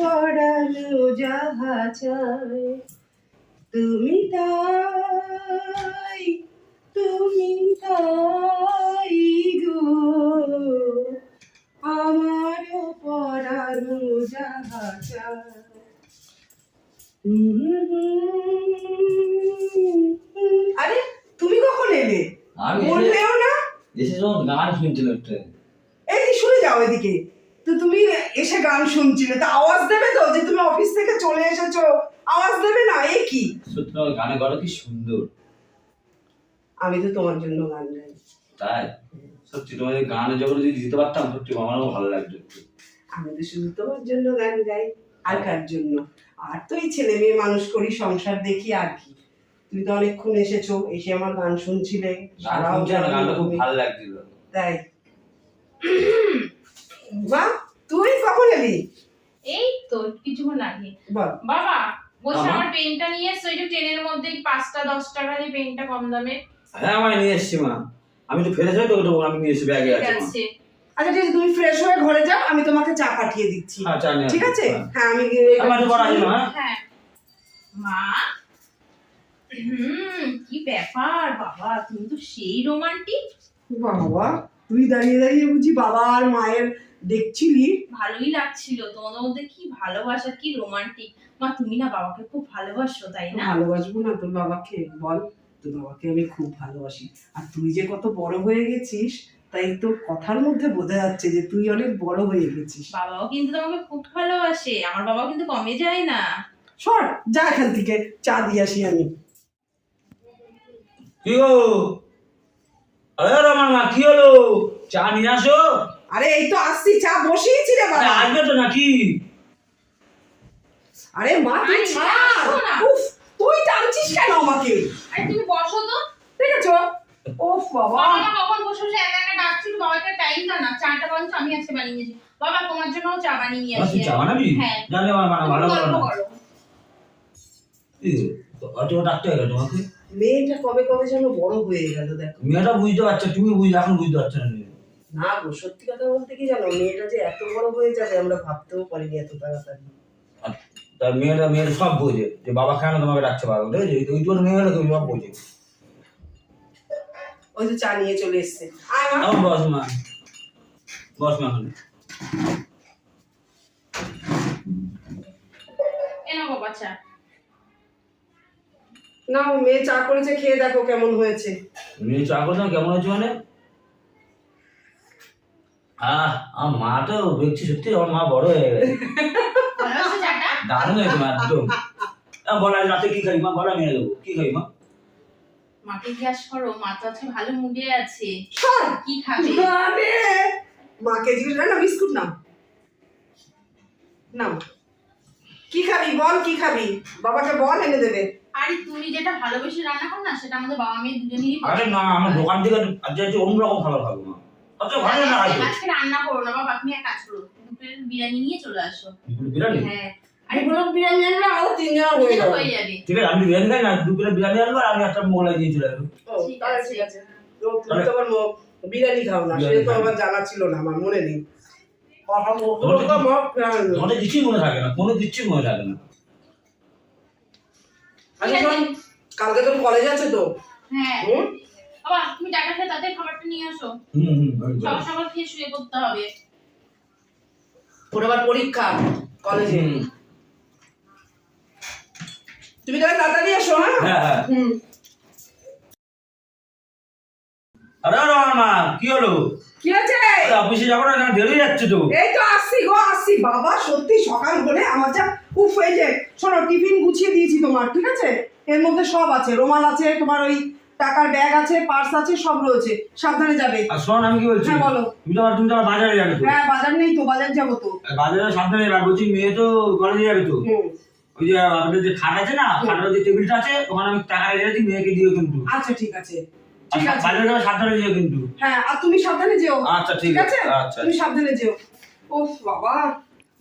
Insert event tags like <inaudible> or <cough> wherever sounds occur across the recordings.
পড়ানো যাহা চায়। তুমি তাই তুমি তাই গো। আমার পড়ানো যাহা চায়। আরে তুমি কখন এলে? আমি বললেও না। এসে যখন গান শুনছিলাম একটা এই শুনে যাও এদিকে। তো তুমি এসে গান শুনছিলে তা আওয়াজ দেবে তো যে তুমি অফিস থেকে চলে এসেছ? আওয়াজ দেবে না এ কি? সত্যি গানে গলা কি সুন্দর? আমি তো তোমার জন্য গান গাই। তাই? সত্যি তোমাদের গানে যখন যদি দিতে পারতাম সত্যি আমারও ভালো লাগতো আমি তো শুধু তোমার জন্য গান গাই আর কার জন্য? আর তো এই ছেলে মেয়ে মানুষ করি সংসার দেখি আর কি। তুমি তো অনেকক্ষণ এসেছ এসে আমার গান শুনছিলে গান গানটা খুব ভালো লাগছিল। তাই। মা তুই কখন এলি? এই তো কিছুক্ষণ আগে। বাবা বলছি আমার পেনটা নিয়ে এসছো ওই যে ট্রেনের মধ্যে পাঁচটা দশ টাকা দিয়ে পেনটা কম দামে। হ্যাঁ আমি নিয়ে এসছি মা। আমি তো ফেলে যাই তো আমি নিয়ে এসে ব্যাগে আছে আচ্ছা ঠিক আছে তুমি ফ্রেশ হয়ে ঘরে যাও আমি তোমাকে চা পাঠিয়ে দিচ্ছি। হ্যাঁ ঠিক আছে? হ্যাঁ। হ্যাঁ আমি গিয়ে- আমার তো করা হলো হ্যাঁ। হ্যাঁ। মা হুম কি ব্যাপার? বাবা তুমি তো সেই রোমান্টিক। বাবা তুই দাঁড়িয়ে দাঁড়িয়ে বুঝি বাবা আর মায়ের দেখছিলি? ভালোই লাগছিল। তোমাদের মধ্যে কি ভালোবাসা কি রোমান্টিক মা তুমি না বাবাকে খুব ভালোবাসো তাই না? ভালোবাসবো না তোর বাবাকে বল। তোর বাবাকে আমি খুব ভালোবাসি। আর তুই যে কত বড় হয়ে গেছিস তাই তোর কথার মধ্যে বোঝা যাচ্ছে যে তুই অনেক বড় হয়ে গেছিস। বাবাও কিন্তু তোমাকে খুব ভালোবাসে। আমার বাবাও কিন্তু কমে যায় না। সর যা এখান থেকে চা দিয়ে আসি আমি। কি গো? আরে রমান মা কি হলো? চা নিয়ে আসো। আরে এই তো আসছি চা বসিয়েছি রে বাবা। আসবে তো নাকি? আরে মা তুই ছাড়। উফ তুই টানছিস কেন আমাকে? আরে তুমি বসো তো। ঠিক আছে ওফ বাবা বাবা কখন বসে বসে একা একা ডাকছিল বাবাকে টাইম না না। চাটা বরঞ্চ আমি আজকে বানিয়ে নিয়েছি। বাবা তোমার জন্য চা বানিয়ে নিয়ে আসি চা বানাবি? হ্যাঁ। জানি আমার বানা ভালো ভালো করো। অত ডাকতে হবে তোমাকে? মেয়েটা কবে কবে যেন বড় হয়ে গেল দেখো। মেয়েটা বুঝতে পারছে তুমি বুঝ এখন বুঝতে পারছ না না গো সত্যি কথা বলতে কি জানো মেয়েটা যে এত বড় হয়ে যাবে আমরা ভাবতেও পারিনি এত তাড়াতাড়ি। তা মেয়েটা মেয়েটা সব বোঝে যে বাবা কেন তোমাকে ডাকছে বাবা দেখেছি ওই জন্য মেয়েটা তুমি সব বোঝে। ওই তো চা নিয়ে চলে এসছে। আয় মা। এখন বস মা। বস মা এখন। বাবা চা। না ও মেয়ে চা করেছে খেয়ে দেখো কেমন হয়েছে। মেয়ে চা করতাম কেমন হচ্ছে মানে? আহ আমার মা তো দেখছি সত্যি আমার মা বড় হয়ে গেছে। দারুণ হয়েছে মা একদম। রাতে কি খাই মা? বলা মেয়ে দেবো। কি খাই মা? মাকে জিজ্ঞাসা করো মা তো আজকে ভালো মুডে আছে। কি খাবে? আরে মাকে জিজ্ঞেস না না বিস্কুট নাও। নাও। কি খাবি? বল কি খাবি? বাবাকে বল এনে দেবে। আরে তুমি যেটা ভালোবেসে রান্না করো না সেটা আমাদের বাবা মেয়ে দুজনেরই আরে না আমার দোকান থেকে আজ আজ অন্যরকম খাবার খাব মা আচ্ছা ভালো না আজকে- আজকে? রান্না করো না বাবা তুমি এক কাজ করো দুপুরের বিরিয়ানি নিয়ে চলে আসো। বিরিয়ানি? হ্যাঁ আরে বলো বিরিয়ানি আনলে আমাদের তিনজন হয়ে যাবে। হয়ে যাবে। ঠিক আছে আমি বিরিয়ানি খাই না দু বিরিয়ানি আনব আর আমি একটা মোগলাই দিয়ে চলে যাব ঠিক আছে। ঠিক আছে। ও, তুমি তো আবার বিরিয়ানি খাও না সেটা তো আমার জানা ছিল না আমার মনে নেই। কথা মনে থাকে না কোনো কিছুই মনে থাকে না। আচ্ছা শোন, কালকে তো কলেজ আছে তো। হ্যাঁ। বাবা তুমি টাকা খেয়ে তাদের খাবারটা নিয়ে আসো। হুম হুম সকাল সকাল খেয়ে শুয়ে পড়তে হবে। ওর আবার পরীক্ষা কলেজে তুমি তাহলে তাড়াতাড়ি এসো হ্যাঁ? হ্যাঁ হ্যাঁ। হুম। আরে আরে কি হলো? কি আছে অফিসে যাব না দেরি যাচ্ছে তো? এই তো আসছি গো আসছি। বাবা সত্যি সকাল হলে আমার যা উফ এই যে শোনো টিফিন গুছিয়ে দিয়েছি তোমার ঠিক আছে? এর মধ্যে সব আছে রুমাল আছে তোমার ওই টাকার ব্যাগ আছে পার্স আছে সব রয়েছে। সাবধানে যাবে। আর শোন আমি কি বলছি? হ্যাঁ বলো। তুমি তো তুমি তো আবার বাজারে যাবে তো? হ্যাঁ বাজার নেই তো বাজার যাব তো। বাজারে সাবধানে যাবে বলছি মেয়ে তো কলেজে যাবে তো? ওই যে আমাদের যে খাট আছে না খাটের যে টেবিলটা আছে ওখানে আমি টাকা রেখে মেয়েকে দিও কিন্তু। আচ্ছা ঠিক আছে। ঠিক আছে। বাজারে যাবে সাবধানে দিও কিন্তু। হ্যাঁ আর তুমি সাবধানে যেও। আচ্ছা ঠিক আছে। আচ্ছা। তুমি সাবধানে যেও। ও বাবা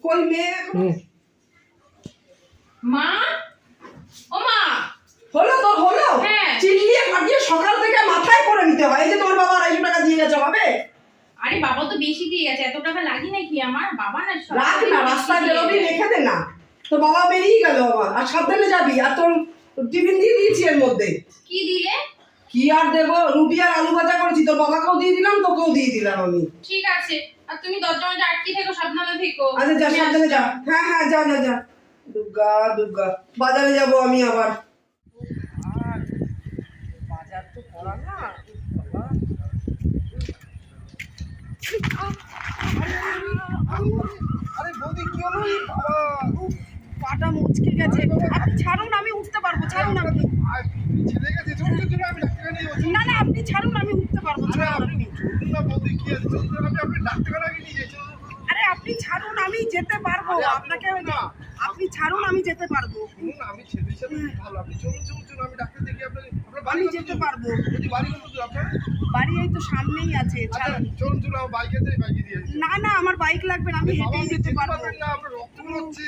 কই মেয়ে। মা? ও মা! হলো তোর হলো। হ্যাঁ। চিল্লিয়ে ফাটিয়ে সকাল থেকে মাথায় করে নিতে হয়। এই যে তোমার বাবা আড়াইশো টাকা দিয়ে গেছে হবে আরে বাবা তো বেশি দিয়ে গেছে। এত টাকা লাগি নাকি আমার? বাবা না রাখ না রাস্তায় বেরোবি রেখে দে না। তো বাবা বেরিয়ে গেল আবার। আর সাবধানে যাবি। আর তোর টিফিন দিয়ে দিয়েছি এর মধ্যে। কি দিলে? কি আর দেবো? রুটি আর আলু ভাজা করেছি তোর বাবাকেও দিয়ে দিলাম তোকেও দিয়ে দিলাম আমি। ঠিক আছে। আর তুমি দরজা মধ্যে আটকে থেকো সাবধানে থেকো। আচ্ছা যা আমি সাবধানে যা। হ্যাঁ হ্যাঁ যা যা যা। দুর্গা দুর্গা। বাজারে যাব আমি আবার। বাজার তো করা না আরে বৌদি কি হলো? বাবা পাটা মুচকে গেছে। আপনি ছাড়ুন আমি উঠতে পারব ছাড়ুন আপনি। না না আপনি ছাড়ুন আমি উঠতে পারব আরে আপনি ছাড়ুন আমি যেতে পারব। আপনাকে না। আপনি ছাড়ুন আমি যেতে পারব। আমি যেতে পারব। বাড়ি এই তো সামনেই আছে আচ্ছা না না আমার বাইক লাগবে না আমি হেঁটেই যেতে পারব। না রক্ত বেরোচ্ছে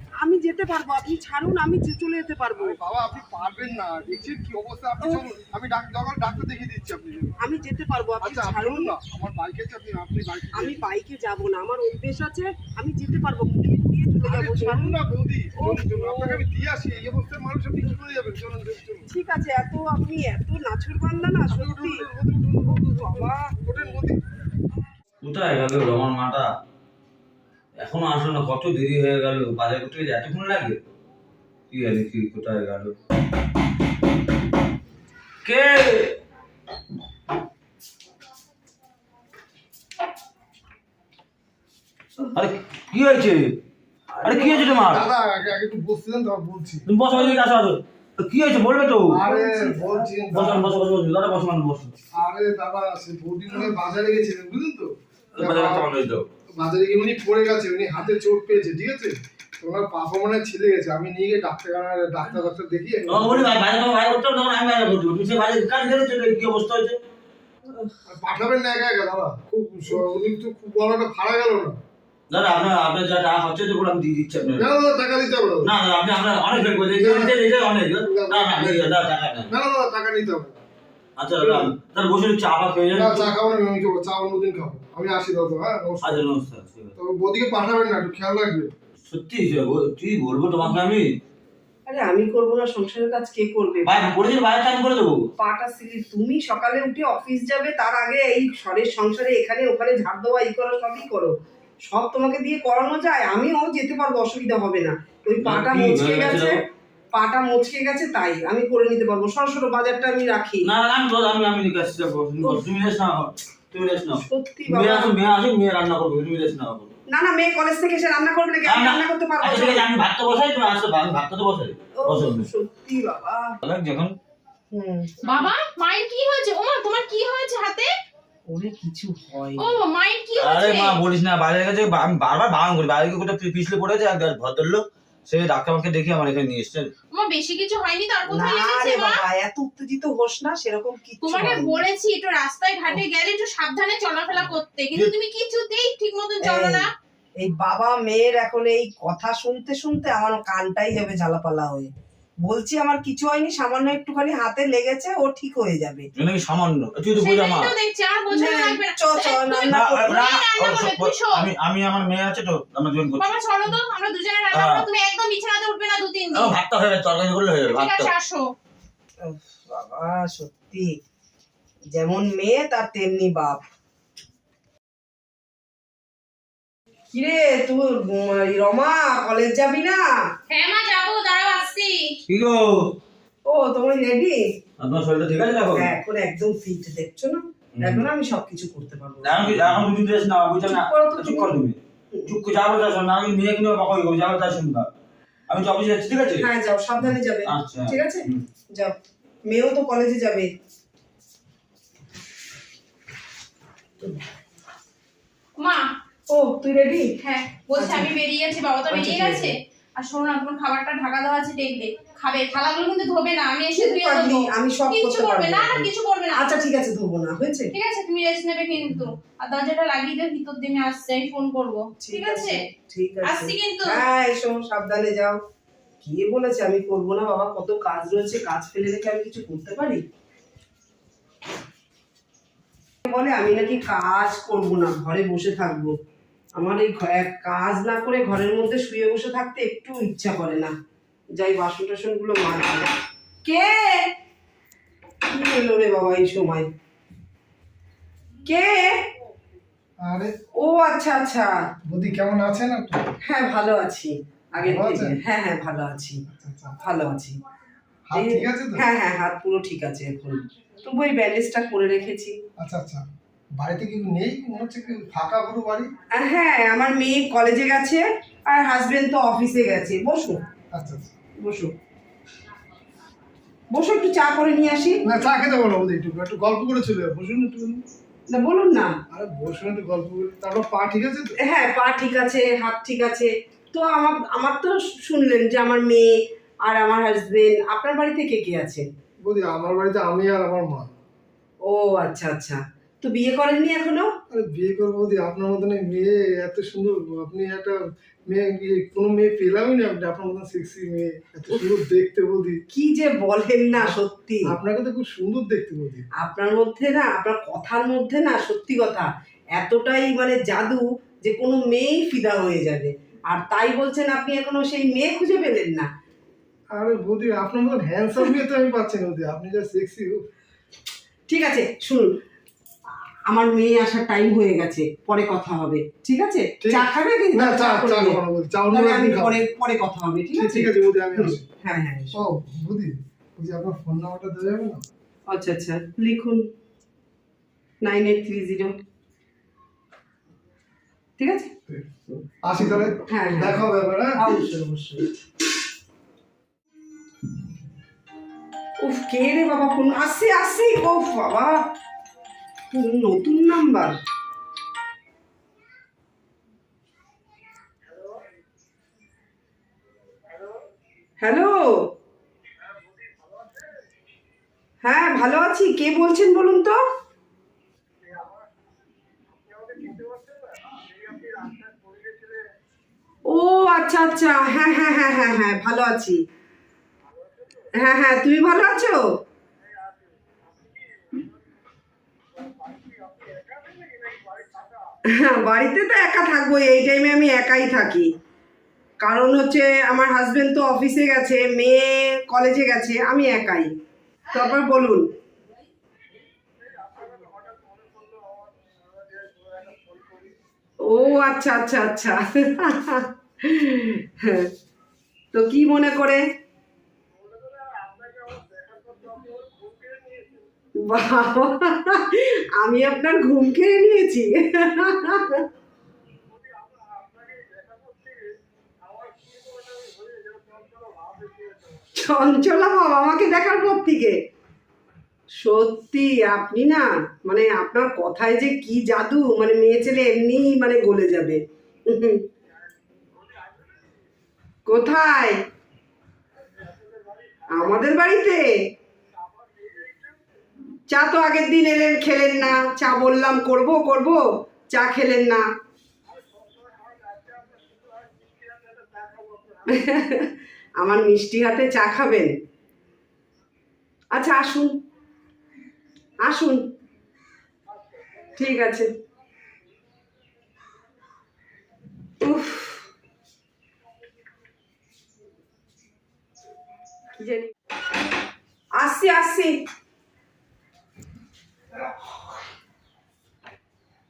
আমি যেতে পারব আপনি ছাড়ুন আমি যে- চলে যেতে পারব। বাবা আপনি পারবেন না। দেখছেন কি অবস্থা? আপনি চলুন আমি ডাক- যখন ডাক্তার দেখিয়ে দিচ্ছি আপনি আমি যেতে পারব আপনি আচ্ছা ছাড়ুন। না আমার বাইকে আপনি আপনি বাইকে আমি বাইকে যাব না আমার অভ্যেস আছে আমি যেতে পারব দিয়ে চলে যাব ছাড়ুন না বৌদি। আপনাকে আমি দিয়ে আসি এই অবস্থায় মানুষ আপনি কি করে যাবেন চলুন ঠিক আছে এত আপনি এত নাছুর বান্দা না সত্যি। বাবা কোথায় গেল রমার মাটা? এখনও আসলো না কত দেরি হয়ে গেল বাজার করতে গেছে এতক্ষণ লাগে? কি জানি কি কোথায় গেল। কে? আরে কি হয়েছে? আরে কি হয়েছে তোমার? দাদা আগে আগে একটু বসছিলেন তো বলছি। তুমি বসো এদিকে আসো আসো। কি হয়েছে বলবে তো? আরে বলছি বসো বসো বসো বসো দাদা বসো মানে বসো। আরে দাদা সে বৌদি মনে বাজারে গেছিলেন বুঝলেন তো? বাজারে একটা বাজারে গিয়ে উনি পড়ে গেছে উনি হাতে চোট পেয়েছে ঠিক আছে ওনার পাপা মনে হয় ছিলে গেছে আমি নিয়ে গিয়ে ডাক্তার ডাক্তার ডাক্তার দেখিয়ে বলি ভাই বাইরে বাইরে করতে হবে, আমি বাইরে করতে তুমি সে বাইরে কাজ ধরেছো কি অবস্থা হয়েছে পাঠাবেন না একা একা দাদা খুব উনি তো খুব বড় একটা ভাড়া গেল না দাদা আপনার আপনার যা টাকা খরচা হয়েছে আমি দিয়ে দিচ্ছি আপনার না টাকা দিতে হবে না না আপনি অনেক না না টাকা নেন না টাকা নিতে হবে না। আচ্ছা দাদা তার বসে চা ফা খেয়ে যান। চা খাব না আমি খাব চা অন্যদিন খাব। আমি আসি দাদা হ্যাঁ আচ্ছা নমস্কার তো বৌদিকে পাঠাবেন না একটু খেয়াল রাখবে। সত্যি কি বলব তোমাকে আমি? আরে আমি করব না সংসারের কাজ কে করবে? বাইরে বাইরে টাইম করে দেবো। পাটা সিলি তুমি সকালে উঠে অফিস যাবে তার আগে এই ঘরের সংসারে এখানে ওখানে ঝাড় দেওয়া এই করো সবই করো। সব তোমাকে দিয়ে করানো যায় আমিও যেতে পারব অসুবিধা হবে না। ওই পাটা মুচকে গেছে? পাটা মুচকে গেছে তাই আমি করে নিতে পারব। সরাসরি বাজারটা আমি রাখি। না না আমি বল আমি আমি আসছি যাব। তুমি রেস্ট নাও তুমি রেস্ট নাও। সত্যি মেয়ে বাবা। আসো মেয়ে আসো মেয়ে রান্না করবে তুমি রেস্ট নাও না না মেয়ে কলেজ থেকে এসে রান্না করবে নাকি? আমি না, না। রান্না করতে পারব আচ্ছা আমি ভাত তো বসাই তুমি আসো আমি ভাত তো বসাই। সত্যি বাবা। যখন হুম। বাবা মায়ের কি হয়েছে? ওমা তোমার কি হয়েছে হাতে? ওরে কিছু হয়। ও মায়ের কি হয়েছে? আরে মা বলিস না বাইরের কাছে বা- আমি বারবার বারণ করি। বাইরে কোথাও পি- পিছলে পড়েছে এক ভদ্রলোক সে ডাক্তারকে দেখে আমার এখানে নিয়ে এসেছেন বেশি কিছু হয়নি তার কোথায় লেগেছে মা? বাবা এত উত্তেজিত হোস না সেরকম কিছু তোমাকে বলেছি একটু রাস্তায় ঘাটে গেলে একটু সাবধানে চলাফেরা করতে কিন্তু তুমি কিছুতেই ঠিক মতন চলো না। এই বাবা মেয়ের এখন এই কথা শুনতে শুনতে আমার কানটাই যাবে জ্বালাপালা হয়ে। বলছি আমার কিছু হয়নি সামান্য একটুখানি হাতে লেগেছে ও ঠিক হয়ে যাবে। সামান্য? তুই তো বোঝা মা। চ, চ, রান্না। আমি আমি আমার মেয়ে আছে তো আমরা জয়েন করছি। বাবা চলো তো আমরা দুজনে রান্না হ্যাঁ। করব তুমি একদম বিছানাতে উঠবে না দু তিন দিন ভাতটা হয়ে গেছে তরকারি করলে হয়ে যাবে ঠিক ভাতটা আসো। বাবা সত্যি। যেমন মেয়ে তার তেমনি বাপ। কিরে তুই রমা কলেজ যাবি না? হ্যাঁ মা যাব দাঁড়াও আসছি। কি গো? ও তোমার রেডি আপনার শরীরটা ঠিক আছে দেখো হ্যাঁ এখন একদম ফিট দেখছ না? এখন আমি সবকিছু করতে পারব। এখন কি এখন তুমি ড্রেস নাও বুঝছ না? চুপ করো তো চুপ তুমি। করো তুমি। চুপ করে যাব যা শোন না আমি মেয়ে কিনে বাবা কই যাব তাই শুনবা। আমি তো যাচ্ছি ঠিক আছে? হ্যাঁ যাও সাবধানে যাবে আচ্ছা ঠিক আছে? যাও মেয়েও তো কলেজে যাবে। মা ও তুই রেডি হ্যাঁ বলছি আচ্ছা। আমি বেরিয়ে গেছি বাবা তো আচ্ছা, বেরিয়ে। গেছে। আর শোনো না তোমার খাবারটা ঢাকা দেওয়া আছে টেবিলে খাবে থালাগুলো কিন্তু ধোবে না আমি এসে ধুয়ে দেবো। আমি সব করতে করবে না না কিছু করবে না। আচ্ছা ঠিক আছে ধোবো না হয়েছে? ঠিক আছে তুমি রেস্ট নেবে কিন্তু। আর দরজাটা লাগিয়ে দিয়ে ভিতর দিয়ে আমি আসছি আমি ফোন করব। ঠিক আছে? ঠিক আছে। আসছি কিন্তু। হ্যাঁ এসো সাবধানে যাও। কে বলেছে আমি করব না বাবা কত কাজ রয়েছে কাজ ফেলে রেখে আমি কিছু করতে পারি? বলে আমি নাকি কাজ করব না ঘরে বসে থাকব। আমার এই কাজ না করে ঘরের মধ্যে শুয়ে বসে থাকতে একটু ইচ্ছা করে না। যাই বাসন টাসনগুলো মাজবো। কে? কি এলো রে বাবা এই সময়? কে? আরে। ও আচ্ছা আচ্ছা। বৌদি কেমন আছেন আপনি? হ্যাঁ ভালো আছি। আছেন? হ্যাঁ হ্যাঁ ভালো আছি। আচ্ছা আচ্ছা। ভালো আছি। হ্যাঁ হ্যাঁ হাত পুরো ঠিক আছে এখন। তবু ওই ব্যান্ডেজটা করে রেখেছি। আচ্ছা আচ্ছা। বাড়িতে কি নেই? মনে হচ্ছে কি ফাঁকা পুরো বাড়ি। হ্যাঁ আমার মেয়ে কলেজে গেছে আর হাজবেন্ড তো অফিসে গেছে। বসো। আচ্ছা আচ্ছা। বসো। বসো একটু চা করে নিয়ে আসি। না চা খেতে বলো বৌদি একটু একটু গল্প করে চলে বসুন একটু। না বলুন না। আরে বসুন একটু গল্প করে। তারপর পা ঠিক আছে তো? হ্যাঁ পা ঠিক আছে হাত ঠিক আছে। তো আমার আমার তো শুনলেন যে আমার মেয়ে আর আমার হাজবেন্ড আপনার বাড়িতে কে কে আছে বৌদি আমার বাড়িতে আমি আর আমার মা। ও আচ্ছা আচ্ছা। তো বিয়ে করেননি এখনও? আরে বিয়ে করব বৌদি আপনার মতন মেয়ে এত সুন্দর আপনি একটা মেয়ে কোনো মেয়ে পেলামই না আপনি আপনার মতন সেক্সি মেয়ে এত সুন্দর দেখতে বৌদি কি যে বলেন না সত্যি। আপনাকে তো খুব সুন্দর দেখতে বৌদি আপনার মধ্যে না আপনার কথার মধ্যে না সত্যি কথা এতটাই মানে জাদু যে কোনো মেয়েই ফিদা হয়ে যাবে। আর তাই বলছেন আপনি এখনও সেই মেয়ে খুঁজে পেলেন না। আরে বৌদি আপনার মতন হ্যান্ডসাম মেয়ে তো আমি পাচ্ছি না বৌদি আপনি যা সেক্সি ঠিক আছে শুনুন আমার মেয়ে আসার টাইম হয়ে গেছে পরে কথা হবে ঠিক আছে? চা খাবে কি? না চা চা চা অন্য আমি পরে পরে কথা হবে ঠিক আছে? ঠিক আছে হ্যাঁ হ্যাঁ ও বৌদি বলছি আপনার ফোন নাম্বারটা দেওয়া যাবে না? আচ্ছা আচ্ছা লিখুন। নাইন এইট থ্রি জিরো ঠিক আছে? আসি তাহলে? হ্যাঁ, হ্যাঁ। দেখা হবে হ্যাঁ? অবশ্যই অবশ্যই। উফ কে রে বাবা ফোন আসছে আসছে উফ বাবা। নতুন নাম্বার। হ্যালো? হ্যাঁ ভালো আছি। কে বলছেন বলুন তো? ও আচ্ছা আচ্ছা। হ্যাঁ হ্যাঁ হ্যাঁ হ্যাঁ হ্যাঁ ভালো আছি। হ্যাঁ হ্যাঁ তুমি ভালো আছো? <laughs> বাড়িতে তো একা থাকব, এই টাইমে আমি একাই থাকি। কারণ হচ্ছে আমার হাজবেন্ড তো অফিসে গেছে, মেয়ে কলেজে গেছে, আমি একাই। তারপর বলুন। ও আচ্ছা আচ্ছা আচ্ছা। <laughs> তো কি মনে করে? আমি আপনার ঘুম খেয়ে নিয়েছি। চঞ্চলা বাবা, আমাকে দেখার পর থেকে। সত্যি, আপনি না মানে আপনার কথায় যে কি জাদু মানে মেয়ে ছেলে এমনি মানে গলে যাবে। কোথায়? আমাদের বাড়িতে? চা তো আগের দিন এলেন, খেলেন না। চা বললাম, করব করব, চা খেলেন না। আমার মিষ্টি হাতে চা খাবেন? আচ্ছা আসুন। আসুন। ঠিক আছে। উফ। আসছি আসছি।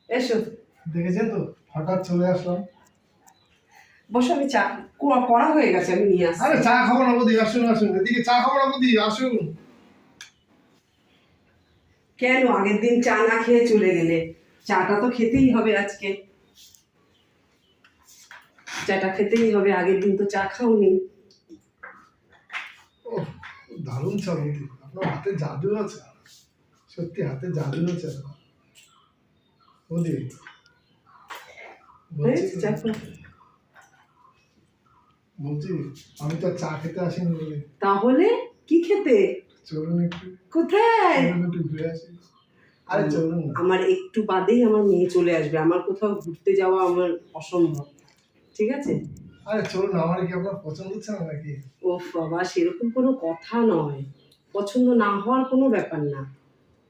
এসো। দেখেছেন তো? হঠাৎ চলে আসলাম। বসো আমি চা করা- হয়ে গেছে আমি নিয়ে আসছি। আরে চা খাব না আসুন আসুন। এদিকে চা খাব না আসুন। কেন? আগের দিন চা না খেয়ে চলে গেলে। চাটা তো খেতেই হবে আজকে। চাটা খেতেই হবে আগের দিন তো চা খাওনি। দারুণ চা আপনার হাতে জাদু আছে। সত্যি হাতে জাদু আছে বৌদি বলছি আমি তো চা খেতে আসিনি বলে। তাহলে কি খেতে? চলুন একটু। কোথায়? একটু ঘুরে আসি। আরে চলুন আমার একটু বাদেই আমার মেয়ে চলে আসবে। আমার কোথাও ঘুরতে যাওয়া আমার অসম্ভব। ঠিক আছে? আরে চলুন আমার কি আপনার পছন্দ হচ্ছে না নাকি? ও বাবা সেরকম কোনো কথা নয়। পছন্দ না হওয়ার কোনো ব্যাপার না।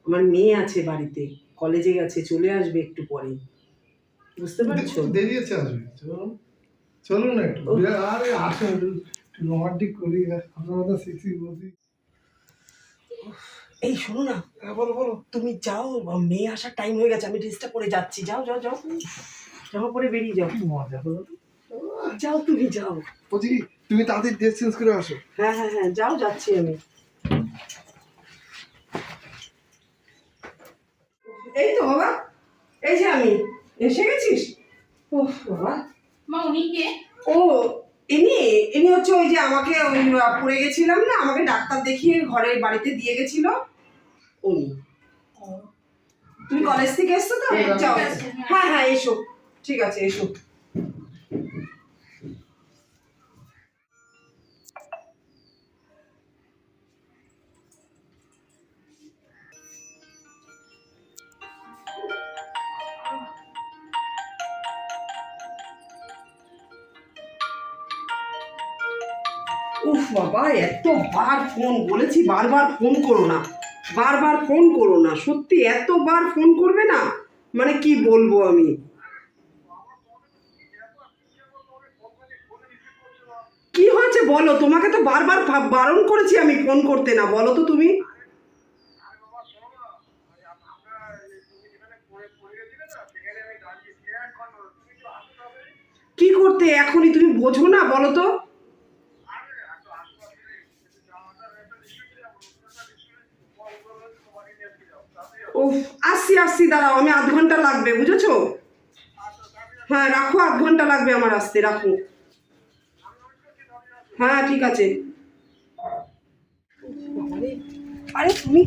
আমার মেয়ে আছে বাড়িতে কলেজে গেছে চলে আসবে একটু পরে। বুঝতে পারছ? দেরি আছে আসবে চলুন না একটু আরে আসো একটু রোমান্টিক করি মতো সেক্সি বলছি। এই শোনো না হ্যাঁ বলো বলো। তুমি যাও মেয়ে আসার টাইম হয়ে গেছে আমি ড্রেসটা পরে যাচ্ছি। যাও যাও যাও। জামা পরে বেরিয়ে যাও। মজা তো। যাও তুমি যাও। বলছি তুমি তাড়াতাড়ি ড্রেস চেঞ্জ করে আসো। হ্যাঁ হ্যাঁ হ্যাঁ যাও যাচ্ছি আমি। এই তো বাবা এই যে আমি এসে গেছিস? ও বাবা। মা উনি কে? ও ইনি ইনি হচ্ছে ওই যে আমাকে ওই পড়ে গেছিলাম না আমাকে ডাক্তার দেখিয়ে ঘরের বাড়িতে দিয়ে গেছিল উনি। তুমি কলেজ থেকে এসছো তো? হ্যাঁ, হ্যাঁ। হ্যাঁ হ্যাঁ এসো। ঠিক আছে এসো। এতবার ফোন বলেছি, বারবার ফোন করো না। বারবার ফোন করো না। সত্যি এতবার ফোন করবে না? মানে কি বলব আমি? কি হয়েছে বলো? তোমাকে তো বারবার বারণ করেছি আমি ফোন করতে না। বলো তো তুমি। কি করতে? এখনই তুমি বোঝো না, বলো তো। ও আসছি আসছি দাঁড়াও আমি আধ ঘণ্টা লাগবে বুঝেছ? হ্যাঁ রাখো আধ ঘণ্টা লাগবে আমার আসতে রাখো। হ্যাঁ ঠিক আছে। আরে, আরে তুমি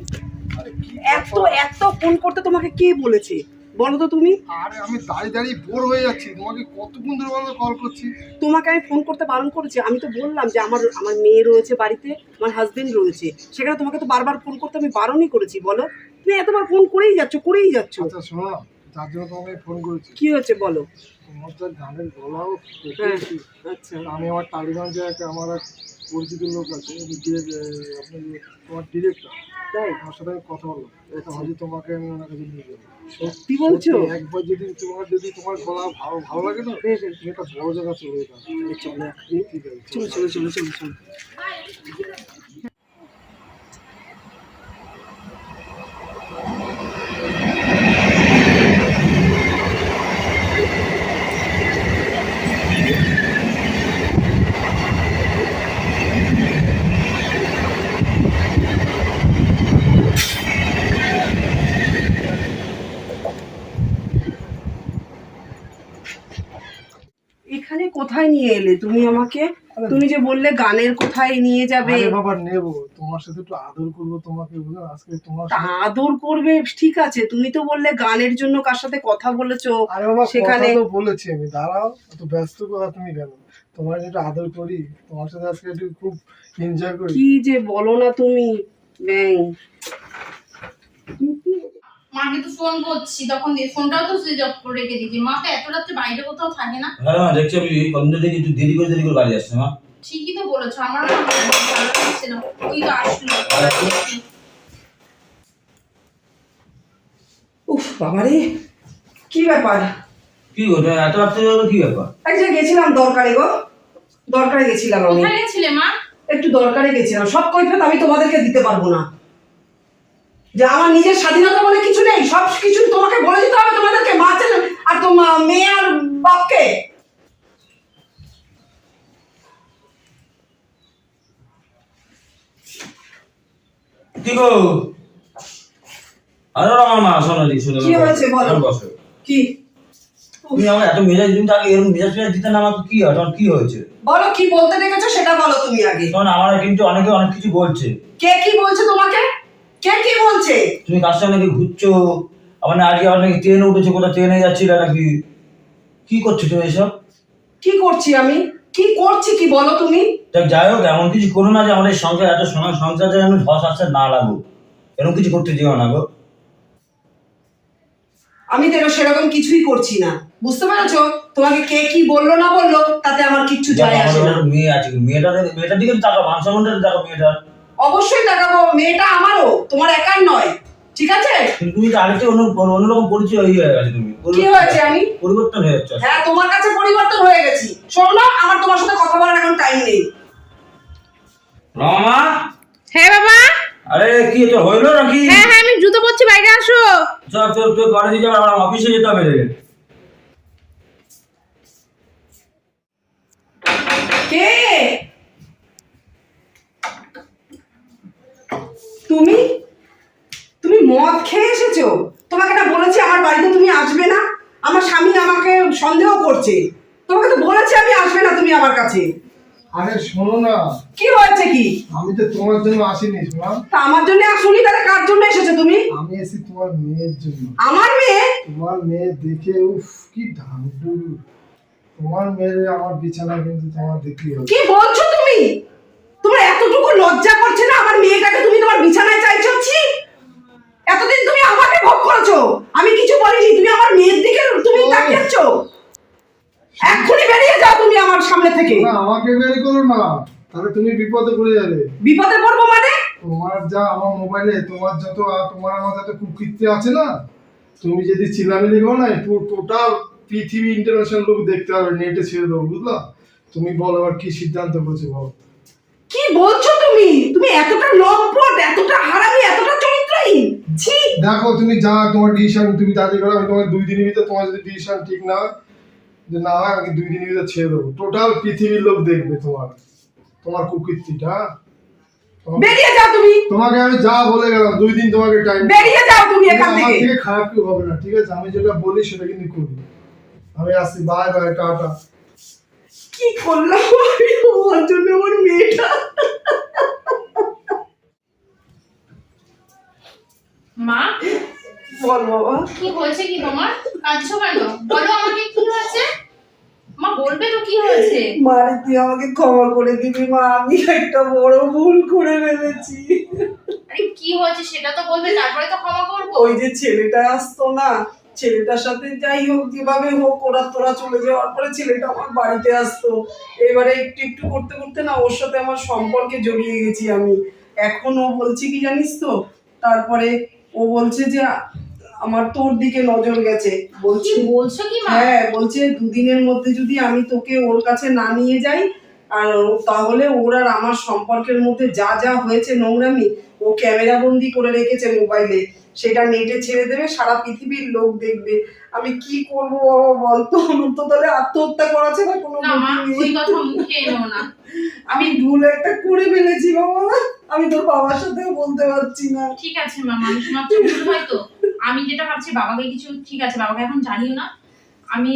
এত এত ফোন করতে তোমাকে কে বলেছে? বলো তো তুমি। আরে আমি দাঁড়িয়ে দাঁড়িয়ে বোর হয়ে যাচ্ছি। তোমাকে কতক্ষণ ধরে বলো কল করছি? তোমাকে আমি ফোন করতে বারণ করেছি। আমি তো বললাম যে আমার আমার মেয়ে রয়েছে বাড়িতে আমার হাজবেন্ড রয়েছে। সেখানে তোমাকে তো বারবার ফোন করতে আমি বারণই করেছি বলো। তুমি এতবার ফোন করেই যাচ্ছ করেই যাচ্ছ। আচ্ছা শোনো না যার জন্য তোমাকে ফোন করেছি। কি হয়েছে বলো? তোমার যা গানের গলাও হ্যাঁ। আচ্ছা। আমি আমার টালিগঞ্জে এক আমার এক পরিচিত লোক আছে আপনি তোমার ডিরেক্টর তাই? আমার সাথে কথা বললাম। এটা হয়তো তোমাকে আমি ওনার কাছে নিয়ে যাব। সত্যি বলছো? একবার যদি তোমার যদি তোমার গলা ভালো ভালো লাগে না হ্যাঁ, হ্যাঁ। তুমি একটা বড় জায়গা চলে যেতে হবে। চলো এখনই। ঠিক আছে চলো চলো চলো চলো চলো এখানে কোথায় নিয়ে এলে? তুমি আমাকে তুমি যে বললে গানের কোথায় নিয়ে যাবে? বাবা নেব। তোমার সাথে একটু আদর করব তোমাকে আজকে তোমার আদর করবে ঠিক আছে। তুমি তো বললে গানের জন্য কার সাথে কথা বলেছ সেখানে- তো বলেছি আমি। দাঁড়াও এত ব্যস্ত কথা তুমি কেন? তোমার একটু আদর করি তোমার সাথে আজকে একটু খুব এনজয় করি। কি যে বলো না তুমি? ব্যাং। মাকে তো ফোন করছি তখন দিয়ে ফোনটাও তো সুইচ অফ করে রেখে দিয়েছি। মা তো এত রাত্রে বাইরে কোথাও থাকে না। হ্যাঁ মা দেখছি আমি কদিন থেকে একটু দেরি করে দেরি করে বাড়ি আসছে মা। ঠিকই তো বলেছ আমার ভালো লাগছে না। ওই তো আসলো উফ বাবারে কি ব্যাপার? কি গো এত রাত্রে যাবে কি ব্যাপার? এই যে গেছিলাম দরকারে গো দরকারে গেছিলাম আমি। কোথায় গেছিলে মা? একটু দরকারে গেছিলাম সব কৈফিয়ত আমি তোমাদেরকে দিতে পারব না। যে আমার নিজের স্বাধীনতা বলে কিছু নেই সব কিছু তোমাকে বলে দিতে হবে তোমাদেরকে মা ছেলে আর তোমার মেয়ে আর বাপকে। কি গো? আরে আমার মা শোনো দি শোনো কি হয়েছে বলো? কি? তুমি আমার এত মেজাজ তুমি তাকে এরকম মেজাজ মেজাজ দিতে না আমাকে কি হয়? তোমার কি হয়েছে? বলো কি বলতে ডেকেছো সেটা বলো তুমি আগে। তখন আমার কিন্তু অনেকে অনেক কিছু বলছে। কে কি বলছে তোমাকে? কে কি বলছে? তুমি কার সঙ্গে নাকি ঘুরছো? আবার না আজকে আবার নাকি ট্রেনে উঠেছো কোথাও ট্রেনে যাচ্ছিলে নাকি? কি করছ তুমি এসব? কি করছি আমি? কি করছি কি বলো তুমি? তা যাই হোক এমন কিছু করো না যে আমাদের সংসার এত সময় সংসারে যেন ধস আসতে না লাগুক। এরকম কিছু করতে যেও না গো। আমি তো সেরকম কিছুই করছি না। বুঝতে পেরেছ? তোমাকে কে কি বলল না বলল তাতে আমার কিচ্ছু যায় আসে না। মেয়ে আছে মেয়েটা মেয়েটার দিকে টাকা মাংস মন্ডল টাকা মেয়েটার। অবশ্যই তাকাবো মেয়েটা আমারও তোমার একার নয় ঠিক আছে? তুমি তো অন্য অন্যরকম পরিচয় হয়ে গেছে তুমি। কি হয়েছে আমি? পরিবর্তন হয়ে যাচ্ছে। হ্যাঁ তোমার কাছে পরিবর্তন হয়ে গেছি। শোনো না আমার তোমার সাথে কথা বলার এখন টাইম নেই। রমা হ্যাঁ বাবা? আরে কি এটা হইল নাকি? হ্যাঁ হ্যাঁ আমি জুতো পরছি বাইরে আসো। চল তোর তোর কলেজে যাবে আমার অফিসে যেতে হবে রে। কে? তুমি? তুমি মদ খেয়ে এসেছ? তোমাকে না বলেছি আমার বাড়িতে তুমি আসবে না। আমার স্বামী আমাকে সন্দেহ করছে। তোমাকে তো বলেছি আমি আসবে না তুমি আমার কাছে। আরে শোনো না। কি হয়েছে কি? আমি তো তোমার জন্য আসিনি শোনা। তা আমার জন্য আসুনি তাহলে কার জন্য এসেছ তুমি? আমি এসেছি তোমার মেয়ের জন্য। আমার মেয়ে? তোমার মেয়ে দেখে উফ কি ঢাকু তোমার মেয়ে আমার বিছানা কিন্তু তোমার হবে। কি বলছো তুমি? তোমার এতটুকু লজ্জা করছে না? আমার মেয়েটাকে তুমি তোমার বিছানায় চাইছো? ছি! এতদিন তুমি আমাকে ভোগ করেছ। আমি কিছু বলিনি। তুমি আমার মেয়ের দিকে তুমি। তাকিয়েছো। এক্ষুনি বেরিয়ে যাও তুমি আমার সামনে থেকে। না আমাকে বের করো না। তাহলে তুমি বিপদে পড়ে যাবে। বিপদে পড়ব মানে? তোমার যা আমার মোবাইলে তোমার যত তোমার আমার যত কুকৃত্য আছে না তুমি যদি চিলামিলি করো না টোটাল পৃথিবী ইন্টারন্যাশনাল লোক দেখতে হবে নেটে ছেড়ে দেবো বুঝলা? তুমি বলো আবার কি সিদ্ধান্ত করছ বলো। বলছো তুমি? তুমি এতটা লম্পট এতটা হারামি এতটা চরিত্রহীন? ছি। দেখো তুমি যা তোমার ডিসিশন তুমি তাড়াতাড়ি করো আমি তোমার দুই দিনের ভিতরে তোমার যদি ডিসিশন ঠিক না হয় যে না হয় দুই দিনের ভিতরে ছেড়ে দেবো। টোটাল পৃথিবীর লোক দেখবে তোমার। তোমার কুকৃতিটা হ্যাঁ? বেরিয়ে যাও তুমি। তোমাকে আমি যা বলে গেলাম দুই দিন তোমাকে টাইম বেরিয়ে যাও তুমি এখান আমার থেকে। থেকে খারাপ হবে না ঠিক আছে? আমি যেটা বলি সেটা কিন্তু করি। আমি আসছি বাই বাই টাটা। কি করলাম? <laughs> আমি তোমার জন্য আমার মেয়েটা মা? বল বাবা। কি হয়েছে কি তোমার? কাঁদছো কেন? বলো আমাকে কি হয়েছে? মা বলবে তো কি হয়েছে? মারে তুই আমাকে ক্ষমা করে দিবি মা। আমি একটা বড় ভুল করে ফেলেছি। আরে কি হয়েছে সেটা তো বলবে তারপরে তো ক্ষমা করব। ওই যে ছেলেটা আসতো না ছেলেটার সাথে যাই হোক যেভাবে হোক ওরা তোরা চলে যাওয়ার পরে ছেলেটা আমার বাড়িতে আসতো। এবারে একটু একটু করতে করতে না ওর সাথে আমার সম্পর্কে জড়িয়ে গেছি আমি। এখন ও বলছে কি জানিস তো তারপরে ও বলছে যে আমার তোর দিকে নজর গেছে। বলছে বলছি কি মা? হ্যাঁ বলছে দুদিনের মধ্যে যদি আমি তোকে ওর কাছে না নিয়ে যাই আর তাহলে ওর আর আমার সম্পর্কের মধ্যে যা যা হয়েছে নোংরামি ও ক্যামেরা বন্দি করে রেখেছে মোবাইলে। সেটা নেটে ছেড়ে দেবে সারা পৃথিবীর লোক দেখবে। আমি কি করব বাবা বলতো? আমার তো তাহলে আত্মহত্যা করা ছাড়া কোনো না মা গতি ওই কথা মুখে এনো না। আমি ভুল একটা করে ফেলেছি বাবা। আমি তোর বাবার সাথেও বলতে পারছি না। ঠিক আছে মা মানুষ মাত্র ভুল হয়তো আমি যেটা ভাবছি বাবাকে কিছু ঠিক আছে বাবাকে এখন জানিও না। আমি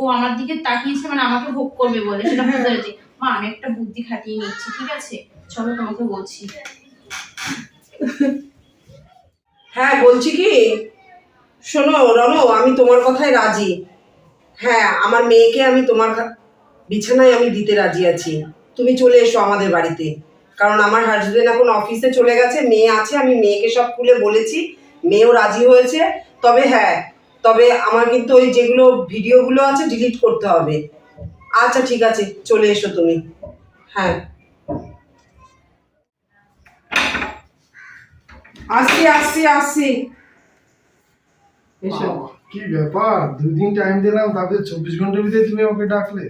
ও আমার দিকে তাকিয়েছে মানে আমাকে ভোগ করবে বলে সেটা বুঝতে পেরেছি। মা আমি একটা বুদ্ধি খাটিয়ে নিচ্ছি ঠিক আছে? চলো তোমাকে বলছি। হ্যাঁ বলছি কি? শোনো, রনো, আমি তোমার কথায় রাজি। হ্যাঁ আমার মেয়েকে আমি তোমার বিছানায় আমি দিতে রাজি আছি। তুমি চলে এসো আমাদের বাড়িতে। কারণ আমার হাজবেন্ড এখন অফিসে চলে গেছে, মেয়ে আছে, আমি মেয়েকে সব খুলে বলেছি। মেয়েও রাজি হয়েছে। তবে হ্যাঁ তবে আমার কিন্তু ওই যেগুলো ভিডিওগুলো আছে ডিলিট করতে হবে। আচ্ছা ঠিক আছে, চলে এসো তুমি। হ্যাঁ। আসছি আসছি আসি। এসো। কি ব্যাপার? দুদিন টাইম দিলাম তারপরে চব্বিশ ঘণ্টার ভিতরে তুমি আমাকে ডাকলে।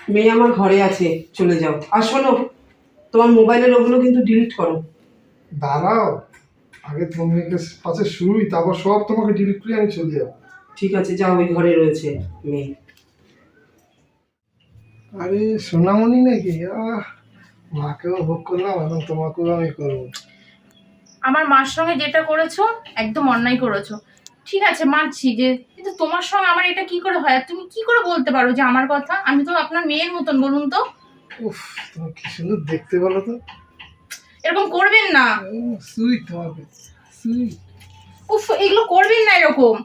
মেয়ে আমার ঘরে আছে চলে যাও। আর শোনো তোমার মোবাইলের ওগুলো কিন্তু ডিলিট করো। দাঁড়াও আগে তোমার পাশে শুরুই তারপর সব তোমাকে ডিলিট করে আমি চলে যাব। ঠিক আছে যাও ওই ঘরে রয়েছে মেয়ে। আরে সোনামণি নাকি? আহ মাকেও ভোগ করলাম এখন তোমাকেও আমি করব। আমার মার সঙ্গে যেটা করেছ একদম অন্যায় করেছ। ঠিক আছে মানছি যে কিন্তু তোমার সঙ্গে আমার এটা কি করে হয়? আর তুমি কি করে বলতে পারো যে আমার কথা? আমি তো আপনার মেয়ের মতন বলুন তো। উফ তুমি কি সুন্দর দেখতে বলো তো। এরকম করবেন না। সুইট তোমাকে সুইট উফ এগুলো করবেন না এরকম।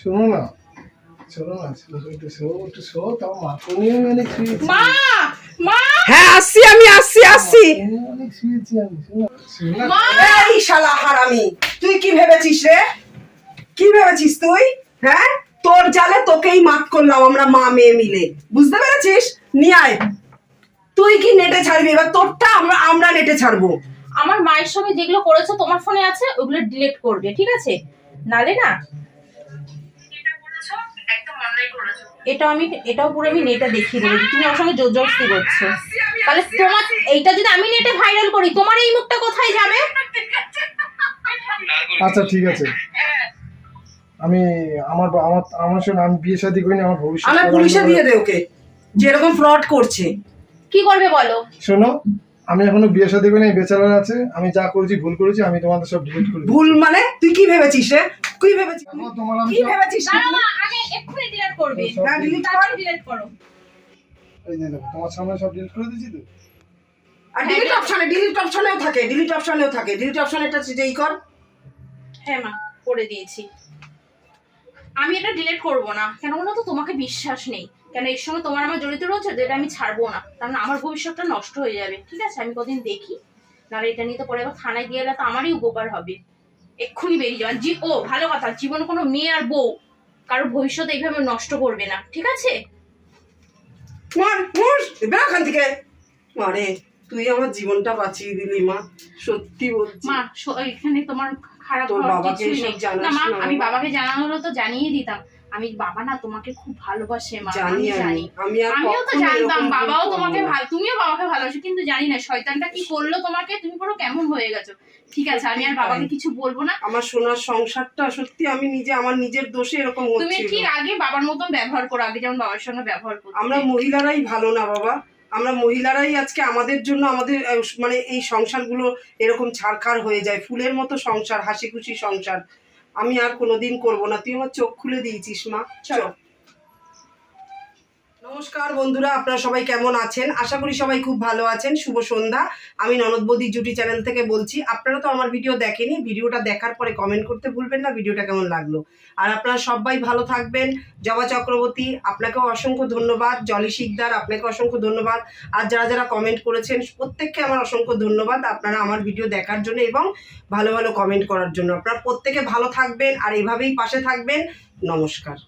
শোনো না চলো না চলো একটু শো একটু শো তাও মাকে নিয়ে আমি অনেক শুয়েছি মা মা! হ্যাঁ আসছি আমি আসছি আসছি এই শালা হারামি তুই কি ভেবেছিস রে? কি ভেবেছিস তুই? হ্যাঁ? তোর জালে তোকেই মাত করলাম আমরা মা মেয়ে মিলে। বুঝতে পেরেছিস? নিয়ে আয়। তুই কি নেটে ছাড়বি? এবার তোরটা আমরা আমরা নেটে ছাড়বো। আমার মায়ের সঙ্গে যেগুলো করেছ তোমার ফোনে আছে ওগুলো ডিলিট করবে ঠিক আছে? নালে না? এটা আমি এটাও পুরো আমি নেটে দেখিয়ে দেবো তুমি আমার সঙ্গে জোর জবস্তি করছ। তাহলে তোমার এইটা যদি আমি নেটে ভাইরাল করি তোমার এই মুখটা কোথায় যাবে? আচ্ছা ঠিক আছে। আমি আমার আমার আমার সঙ্গে আমি বিয়ে শাদী করিনি আমার ভবিষ্যৎ আমরা পুলিশে দিয়ে দে ওকে যেরকম ফ্রড করছে। কি করবে বলো? শোনো আমি এখনও বিয়ে শাদী করিনি বেচারা আছে আমি যা করেছি ভুল করেছি আমি তোমাদের সব ডিলিট করে ভুল মানে তুই কি ভেবেছিস রে? কি ভেবেছিস কি ভেবেছিস না না, না, আগে এক্ষুনি ডিলিট করবে। হ্যাঁ ডিলিট কর। ডিলিট করো। এই যে দেখো তোমার সামনে সব ডিলিট করে দিয়েছি তো? আর ডিলিট অপশনে ডিলিট অপশনেও থাকে ডিলিট অপশনেও থাকে। ডিলিট অপশন এটা যেই কর। হ্যাঁ মা করে দিয়েছি। আমি এটা ডিলিট করব না কেন বলো তো তোমাকে বিশ্বাস নেই। কেন এর সঙ্গে তোমার আমার জড়িত রয়েছে এটা আমি ছাড়বো না। কারণ আমার ভবিষ্যৎটা নষ্ট হয়ে যাবে। ঠিক আছে আমি কদিন দেখি। নাহলে এটা নিয়ে তো পরে আবার থানায় গিয়ে এলে তো আমারই উপকার হবে। এক্ষুনি বেরিয়ে যাবেন জি ও ভালো কথা জীবন কোনো মেয়ে আর বউ কারও ভবিষ্যৎ এইভাবে নষ্ট করবে না ঠিক আছে? মার মার ওখান থেকে। মারে তুই আমার জীবনটা বাঁচিয়ে দিলি মা। সত্যি বলছি। মা এখানে তোমার খারাপ তোর বাবাকে কিছুই জানাস না মা আমি বাবাকে জানানোর হলো তো জানিয়ে দিতাম। আমি বাবা না তোমাকে খুব ভালোবাসে মা জানি আমি জানি। আমিও তো জানতাম বাবাও তোমাকে ভালো তুমিও বাবাকে ভালোবাসো কিন্তু জানি না শয়তানটা কি করল তোমাকে? তুমি পুরো কেমন হয়ে গেছো? ঠিক আছে আমি আর বাবাকে কিছু বলব না। আমার সোনার সংসারটা সত্যি আমি নিজে আমার নিজের দোষে এরকম তুমি হচ্ছে ঠিক আগে বাবার মতন ব্যবহার করো আগে যেমন বাবার সঙ্গে ব্যবহার করো আমরা মহিলারাই ভালো না বাবা। আমরা মহিলারাই আজকে আমাদের জন্য আমাদের মানে এই সংসারগুলো এরকম ছাড়খাড় হয়ে যায়। ফুলের মতো সংসার হাসি খুশি সংসার। আমি আর কোনোদিন করব না। তুই আমার চোখ খুলে দিয়েছিস মা। চল। নমস্কার বন্ধুরা, আপনারা সবাই কেমন আছেন? আশা করি সবাই খুব ভালো আছেন। শুভ সন্ধ্যা। আমি ননদ জুটি চ্যানেল থেকে বলছি, আপনারা তো আমার ভিডিও দেখেনি, ভিডিওটা দেখার পরে কমেন্ট করতে ভুলবেন না, ভিডিওটা কেমন লাগল? আর আপনারা সবাই ভালো থাকবেন। জবা চক্রবর্তী, আপনাকেও অসংখ্য ধন্যবাদ। জলি শিকদার, আপনাকে অসংখ্য ধন্যবাদ। আর যারা যারা কমেন্ট করেছেন, প্রত্যেককে আমার অসংখ্য ধন্যবাদ। আপনারা আমার ভিডিও দেখার জন্য এবং ভালো ভালো কমেন্ট করার জন্য। আপনারা প্রত্যেকে ভালো থাকবেন আর এভাবেই পাশে থাকবেন। নমস্কার।